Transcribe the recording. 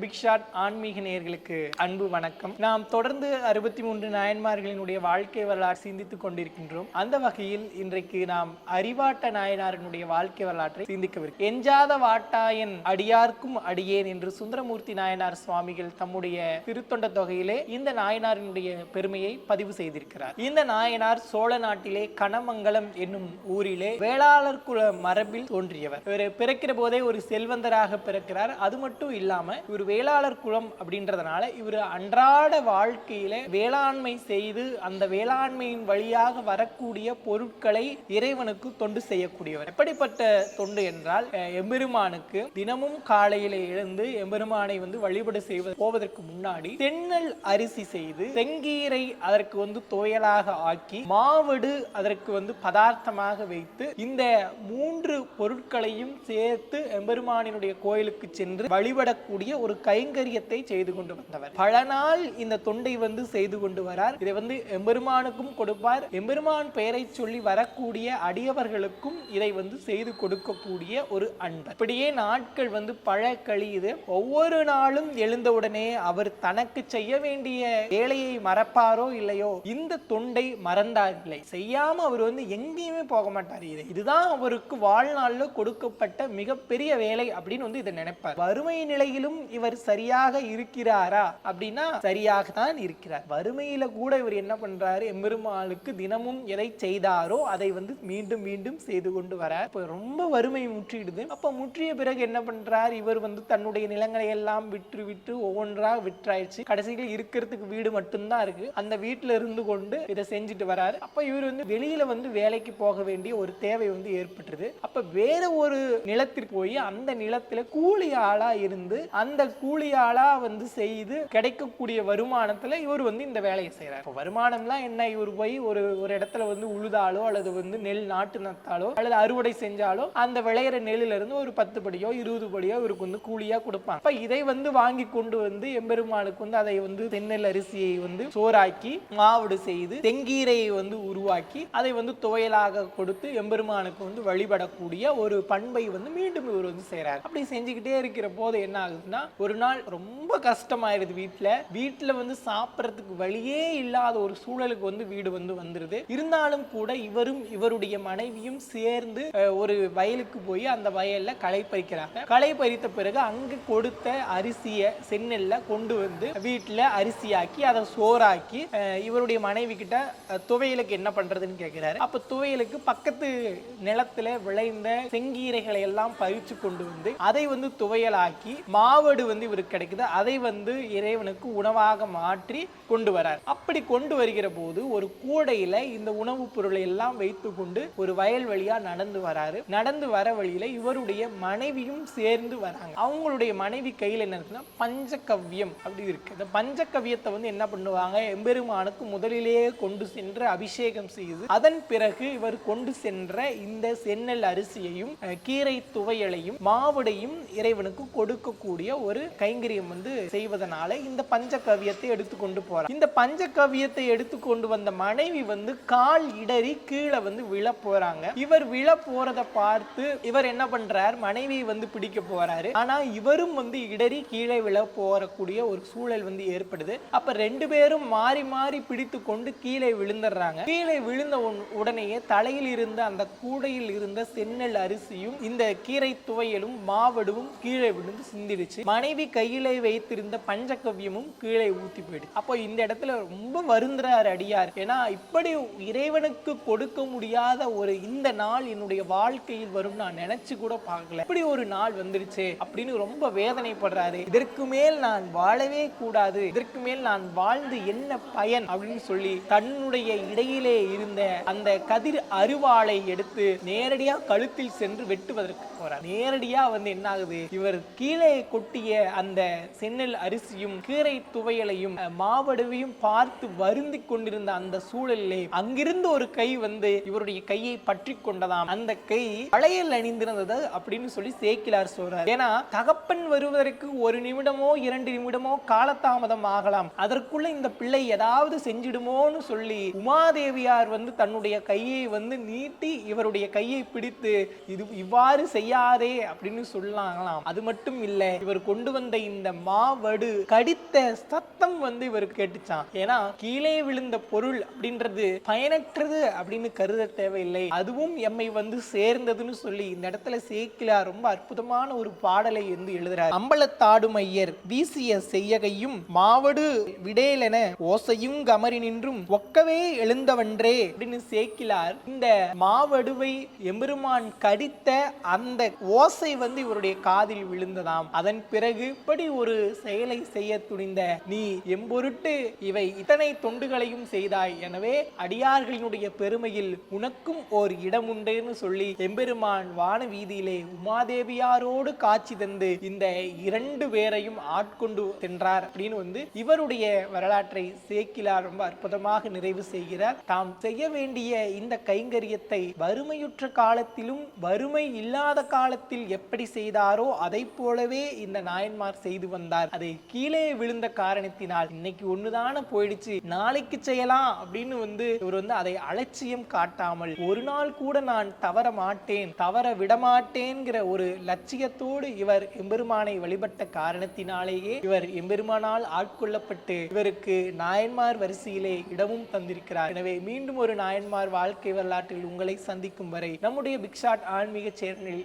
Big shot ஆன்மீக நேயர்களுக்கு அன்பு வணக்கம். நாம் தொடர்ந்து அறுபத்தி மூன்று நாயன்மார்களினுடைய வாழ்க்கை வரலாறு சிந்தித்துக் கொண்டிருக்கின்றோம். அந்த வகையில் இன்றைக்கு நாம் அறிவாட்ட நாயனாரினுடைய வாழ்க்கை வரலாற்றை சிந்திக்கவிருக்கிறோம். எஞ்சாத வாட்டாயன் அடியார்க்கும் அடியேன் என்று சுந்தரமூர்த்தி நாயனார் சுவாமிகள் தம்முடைய திருத்தொண்ட தொகையிலே இந்த நாயனாரினுடைய பெருமையை பதிவு செய்திருக்கிறார். இந்த நாயனார் சோழ நாட்டிலே கனமங்கலம் என்னும் ஊரிலே வேளாளர் குல மரபில் தோன்றியவர். இவர் பிறக்கிற போதே ஒரு செல்வந்தராக பிறக்கிறார். அது மட்டும் இல்லாம இவர் வேளாளர் குலம் அப்படின்றதுனால இவர் அன்றாட வாழ்க்கையில வேளாண்மை செய்து அந்த வேளாண்மையின் வழியாக வரக்கூடிய பொருட்களை இறைவனுக்கு தொண்டு செய்யக்கூடியவர். எப்படிப்பட்ட தொண்டு என்றால் எம்பெருமானுக்கு தினமும் காலையில எழுந்து எம்பெருமானை வந்து வழிபாடு செய்வது போவதற்கு முன்னாடி தென்னல் அரிசி செய்து செங்கீரை அதற்கு வந்து துவையலாக ஆக்கி மாவடு அதற்கு வந்து பதார்த்தமாக வைத்து இந்த மூன்று பொருட்களையும் சேர்த்து எம்பெருமானினுடைய கோயிலுக்கு சென்று வழிபடக்கூடிய ஒரு ஒரு கைங்கரியத்தை செய்து கொண்டு வந்தவர். பல நாள் இந்த தொண்டை வந்து செய்து கொண்டு வரார். இதை வந்து எம்பெருமானுக்கும் கொடுப்பார். எம்பெருமான் பெயரை சொல்லி வரக்கூடிய அடியவர்களுக்கும் இதை வந்து செய்து கொடுக்கக்கூடிய ஒரு அன்பர். இப்படியே நாட்கள் வந்து பழ கழியுது ஒவ்வொரு நாளும் எழுந்தவுடனே அவர் தனக்கு செய்ய வேண்டிய வேலையை மறப்பாரோ இல்லையோ இந்த தொண்டை மறந்தார் இல்லை. செய்யாம அவர் வந்து எங்கேயுமே போக மாட்டார். இது இதுதான் அவருக்கு வாழ்நாளில் கொடுக்கப்பட்ட மிகப்பெரிய வேலை அப்படின்னு வந்து இதை நினைப்பார். வறுமை நிலையிலும் இவர் இவர் சரியாக இருக்கிறாரா அப்படின்னா சரியாக தான் இருக்கிறார். வறுமையில கூட இவர் என்ன பண்றாரு? எம்பெருமாளுக்கு தினமும் எதை செய்தாரோ அதை வந்து மீண்டும் மீண்டும் செய்து கொண்டு வர இப்போ ரொம்ப வறுமை முற்றிடுது. அப்ப முற்றிய பிறகு என்ன பண்றார்? இவர் வந்து தன்னுடைய நிலங்களை எல்லாம் விற்று விற்று ஒவ்வொன்றா விற்றாயிடுச்சு. கடைசியில் இருக்கிறதுக்கு வீடு மட்டும்தான் இருக்கு. அந்த வீட்டுல இருந்து கொண்டு இதை செஞ்சுட்டு வராரு. அப்ப இவர் வந்து வெளியில வந்து வேலைக்கு போக வேண்டிய ஒரு தேவை வந்து ஏற்பட்டுருது. அப்ப வேற ஒரு நிலத்திற்கு போய் அந்த நிலத்துல கூலி ஆளா இருந்து அந்த கூலி வந்து செய்து கிடைக்கக்கூடிய வருமானத்துல இவர் வந்து இந்த வேலையை செய்யறாரு வருமானம்லாம் என்ன? இவர் போய் ஒரு ஒரு இடத்துல வந்து உழுதாலோ அல்லது வந்து நெல் நாட்டு நத்தாலோ அல்லது அறுவடை செஞ்சாலோ அந்த விளையிற நெல்லுல இருந்து ஒரு பத்து படியோ இருபது படியோ இவருக்கு வந்து கூலியா கொடுப்பாங்க. அப்ப இதை வந்து வாங்கி கொண்டு வந்து எம்பெருமானுக்கு வந்து அதை வந்து தென்னல் அரிசியை வந்து சோறாக்கி மாவுடு செய்து தெங்கீரையை வந்து உருவாக்கி அதை வந்து துவையலாக கொடுத்து எம்பெருமானுக்கு வந்து வழிபடக்கூடிய ஒரு பண்பை வந்து மீண்டும் இவர் வந்து செய்றாரு. அப்படி செஞ்சுக்கிட்டே இருக்கிற போது என்ன ஆகுதுன்னா ஒரு நாள் ரொம்ப கஷ்டமாயிருது வீட்டுல வீட்டுல வந்து சாப்பிட்றதுக்கு வழியே இல்லாத ஒரு சூழலுக்கு வந்து வீடு வந்து வந்துருது. இருந்தாலும் கூட இவரும் இவருடைய மனைவியும் சேர்ந்து ஒரு வயலுக்கு போய் அந்த வயல்ல களை பறிக்கிறாங்க. களை பறித்த பிறகு அங்கே கொடுத்த அரிசியை செந்நெல்ல கொண்டு வந்து வீட்டுல அரிசியாக்கி அதை சோறாக்கி இவருடைய மனைவி கிட்ட துவையலுக்கு என்ன பண்றதுன்னு கேட்குறாரு அப்ப துவையலுக்கு பக்கத்து நிலத்துல விளைந்த செங்கீரைகளை எல்லாம் பறிச்சு கொண்டு வந்து அதை வந்து துவையலாக்கி மாவடு வந்து இவருக்கு கிடைக்குது. அதை வந்து இறைவனுக்கு உணவாக மாற்றி கொண்டு வரார். அப்படி கொண்டு வருகிற போது ஒரு கூடையில இந்த உணவுப் பொருளை எல்லாம் வைத்து கொண்டு ஒரு வயல் வழியா நடந்து வராரு. நடந்து வர வழியில இவருடைய மனைவியும் சேர்ந்து வராங்க. அவங்களுடைய மனைவி கையில் என்ன இருக்குன்னா பஞ்சகவ்யம் அப்படி இருக்கு. இந்த பஞ்சகவ்யத்தை வந்து என்ன பண்ணுவாங்க? எம்பெருமானுக்கு முதலிலேயே கொண்டு சென்று அபிஷேகம் செய்து அதன் பிறகு இவர் கொண்டு சென்ற இந்த சென்னல் அரிசியையும் கீரை துவையலையும் மாவுடையும் இறைவனுக்கு கொடுக்கக்கூடிய ஒரு கைங்கரியம் வந்து செய்வதனால இந்த பஞ்சகவ்யத்தை எடுத்து கொண்டு போறார். இந்த பஞ்ச கவியத்தை எடுத்து கொண்டு வந்த மனைவி வந்து கால் இடறி கீழே வந்து விழ போறாங்க. இவர் விழ போறத பார்த்து இவர் என்ன பண்றார்? மனைவியை வந்து பிடிக்க போறாரு. ஆனா இவரும் வந்து இடறி கீழே விழ போறக்கூடிய ஒரு சூழல் வந்து ஏற்படுது. அப்ப ரெண்டு பேரும் மாறி மாறி பிடித்து கொண்டு கீழே விழுந்துடுறாங்க. கீழே விழுந்த உடனேயே தலையில் இருந்த அந்த கூடையில் இருந்த செந்நெல் அரிசியும் இந்த கீரை துவையலும் மாவடுவும் கீழே விழுந்து சிந்திடுச்சு. மனைவி கையிலே வைத்திருந்த பஞ்சகவ்யமும் கீழே ஊத்தி போயிடுச்சு. அப்போ இந்த இடத்துல ரொம்ப வருந்துறாரு அடியார். ஏன்னா இப்படி இறைவனுக்கு கொடுக்க முடியாத ஒரு இந்த நாள் என்னுடைய வாழ்க்கையில் வரும் நான் நினைச்சு கூட பார்க்கல. இப்படி ஒரு நாள் வந்துருச்சு அப்படின்னு ரொம்ப வேதனைப்படுறாரு. இதற்கு மேல் நான் வாழவே கூடாது. இதற்கு மேல் நான் வாழ்ந்து என்ன பயன் அப்படின்னு சொல்லி தன்னுடைய இடையிலே இருந்த அந்த கதிர் அருவாளை எடுத்து நேரடியா கழுத்தில் சென்று வெட்டுவதற்கு போறார். நேரடியா வந்து என்ன ஆகுது இவர் கீழே கொட்டிய அந்த சென்னல் அரிசியும் கீரை துவையலையும் மாவடுவையும் பார்த்து வருந்தி கொண்டிருந்த அந்த சூழலிலே அங்கிருந்து ஒரு கை வந்து இவருடைய கையை பற்றி கொண்டதாம். அந்த கை வளையல் அணிந்திருந்தது அப்படின்னு சொல்லி சேக்கிலார் சொல்றார். ஏன்னா தகப்பன் வருவதற்கு ஒரு நிமிடமோ இரண்டு நிமிடமோ காலதாமதம் ஆகலாம். அதற்குள்ள இந்த பிள்ளை ஏதாவது செஞ்சிடுமோன்னு சொல்லி உமாதேவியார் வந்து தன்னுடைய கையை வந்து நீட்டி இவருடைய கையை பிடித்து இது இவ்வாறு செய்ய செய்யாதே அப்படின்னு சொல்லாங்களாம். அது மட்டும் இல்லை இவர் கொண்டு வந்த இந்த மாவடு கடித்த சத்தம் வந்து இவருக்கு கேட்டுச்சான் ஏன்னா கீழே விழுந்த பொருள் அப்படின்றது பயனற்றது அப்படின்னு கருத தேவையில்லை. அதுவும் எம்மை வந்து சேர்ந்ததுன்னு சொல்லி இந்த இடத்துல சேக்கிலார் ரொம்ப அற்புதமான ஒரு பாடலை வந்து எழுதுறார். அம்பலத்தாடும் ஐயர் வீசிய செய்யகையும் மாவடு விடேலென ஓசையும் கமரி நின்றும் ஒக்கவே எழுந்தவன்றே அப்படின்னு சேக்கிலார் இந்த மாவடுவை எம்பெருமான் கடித்த அந்த ஓசை வந்து இவருடைய காதில் விழுந்ததாம். அதன் பிறகு இப்படி ஒரு செயலை செய்ய துணிந்த நீ எம்பொருட்டு இவை இத்தனை தொண்டுகளையும் செய்தாய். எனவே அடியார்களினுடைய பெருமையில் உனக்கும் ஓர் இடம் உண்டுன்னு சொல்லி எம்பெருமான் வான வீதியிலே உமாதேவியாரோடு காட்சி தந்து இந்த இரண்டு பேரையும் ஆட்கொண்டு சென்றார். அப்படின்னு வந்து இவருடைய வரலாற்றை சேக்கிலார் ரொம்ப அற்புதமாக நிறைவு செய்கிறார். தாம் செய்ய வேண்டிய இந்த கைங்கரியத்தை வறுமையுற்ற காலத்திலும் வறுமை இல்லாத காலத்தில் எப்படி செய்தாரோ அதை போலவே இந்த நாயன்மார் செய்து வந்தார். அதை கீழே விழுந்த காரணத்தினால் இன்னைக்கு ஒண்ணுதானே போயிடுச்சு நாளைக்கு செய்யலாம் அப்படின்னு வந்து இவர் வந்து அதை அலட்சியம் காட்டாமல் ஒரு நாள் கூட நான் தவற மாட்டேன் தவற விடமாட்டேன்கிற ஒரு லட்சியத்தோடு இவர் எம்பெருமானை வழிபட்ட காரணத்தினாலேயே இவர் எம்பெருமானால் ஆட்கொள்ளப்பட்டு இவருக்கு நாயன்மார் வரிசையிலே இடமும் தந்திருக்கிறார். எனவே மீண்டும் ஒரு நாயன்மார் வாழ்க்கை வரலாற்றில் உங்களை சந்திக்கும் வரை நம்முடைய பிக்ஷாட் ஆன்மீக சேனலில்